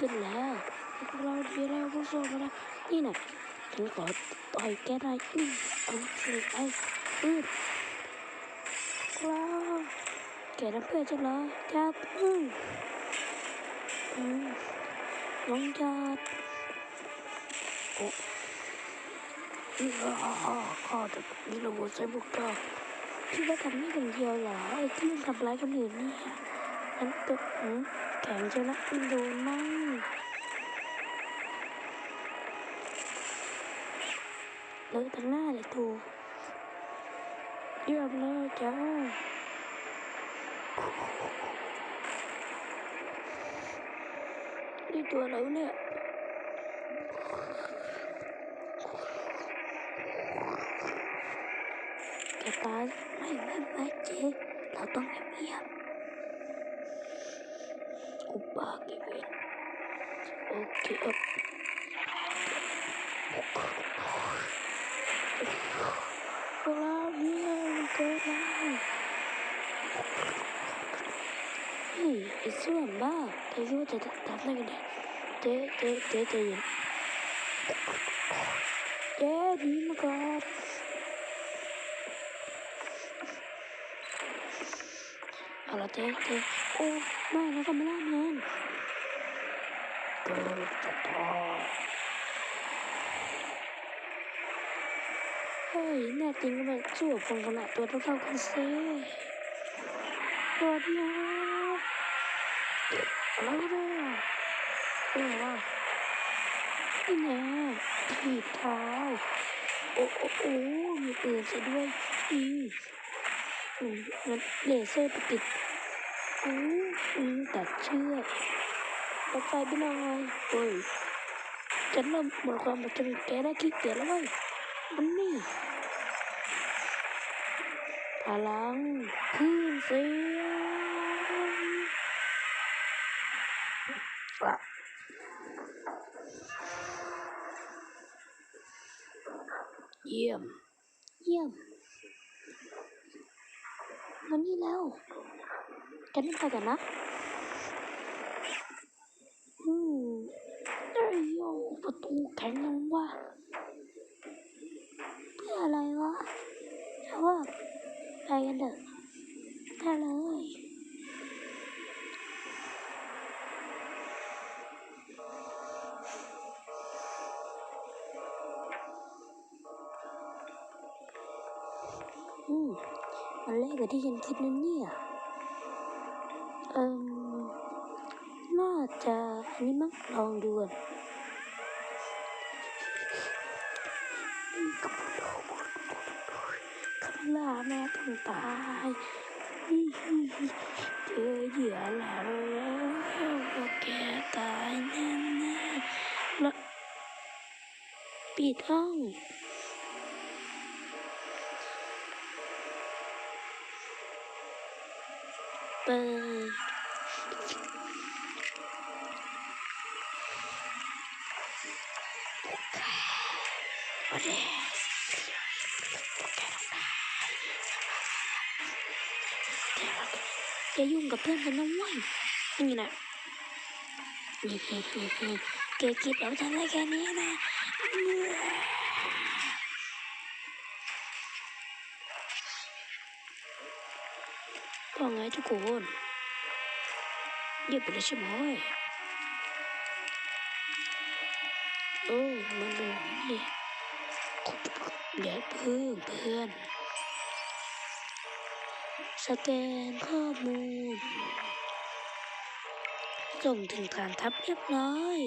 ขึ้นแล้วพวกเราดีแล้วพวกโซมาแล้วนี่น่ะฉันขอต่อยแกได้อืมเอาสิไอ้อืมว้าวแกนับเพื่อนฉันเหรอครับอืมอืมน้องยอดโอ้นี่อ่าข้อจะนี่เราใช้พวกเราคิดว่าทำนี่คนเดียวเหรอไอ้ที่มันทำร้ายคนอื่นเนี่ยนั่นตัวอืมแข็งเชียวนะมันโดนมาเตายไม่ไม่ไม่เจ๊เราต้องเงียบๆอุบากิเวนโอเคครับ พวกเรา เนี่ยมันเกิดแล้วเฮ้ยไอ้ส่วนบ้าเแน่จริงก็มาสู้กับคนขนาดตัวเท่าๆกันสิรอดนะอะไรเนี่ยเออว่านี่ไงถีบเท้า โอ้โอ้โอ้มีปืนซะด้วย อืมอืมงั้นเลเซอร์ไปติดอืมอืมตัดเชือกตัดไฟไปหน่อยโอ้ยฉันเริ่มหมดความอดทนแกได้ขี้เกียจแล้วเว้ย พลังขึ้นเสียงอะเยี่ยม เยี่ยมมันนี่แล้วกันนี่ไปกันนะ อืมเอ้ยโยประตูแข็งยังวะ อืมมันเล็กกว่าที่ฉันคิดนะเนี่ยเอ่มน่าจะอันนี้มั้งลองดูก่อนกับคำลาแม่ต้องตายเจอเหยื่อแล้วก็แกตายแน่ๆแล้วปิดห้อง เปิดโอเคอย่ายุ่งกับเพื่อนกันนะเว้ยนี่นะนี่เกคิดเอาทำได้แค่นี้นะ ก็ไงทุกคนเงียบไปเลยใช่ไหมโอ้มันเป็นอย่างนี้นี่อย่าเพิ่งเพื่อนสแกนข้อมูลส่งถึงฐานทัพเรียบร้อย